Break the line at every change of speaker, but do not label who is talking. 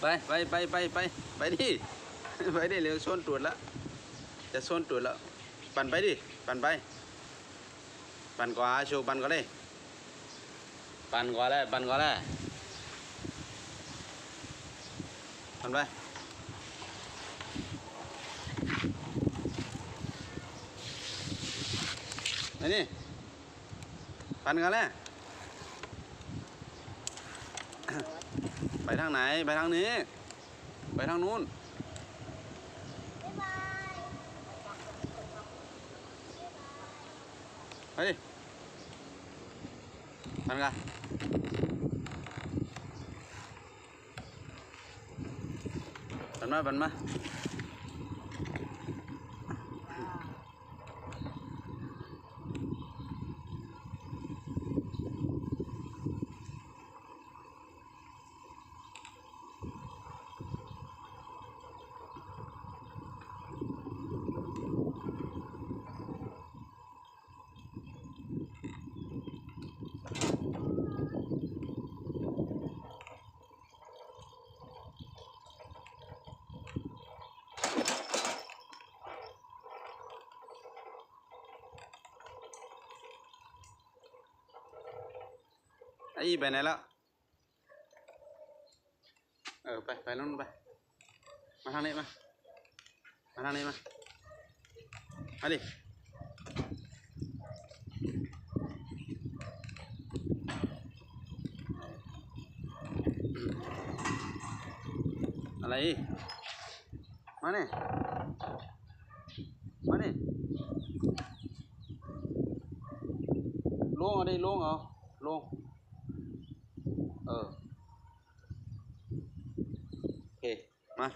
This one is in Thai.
ไปไปไปไปไปไปดิไปดิเร็วโซนตรวจแล้วจะโซนตรวจแล้วปั่นไปดิปั่นไป ปั่นกว่าชว์ปั่นก็ได้ปั่นกว่าแล้วปั่นกว่าแล้วปั่นไปไปนี่ปั่นกันแล้ว ไปทางไหน ไปทางนี้ ไปทางนู้น
เฮ้ยทำย
ไปดิปันกันปันมาบันมา ทางนี้มา มาทางนี้มา มาดิ อะไรอีกมาเนี่ยมาเนี่ยลงเอาดิลงเอาลง เออ โอเค มา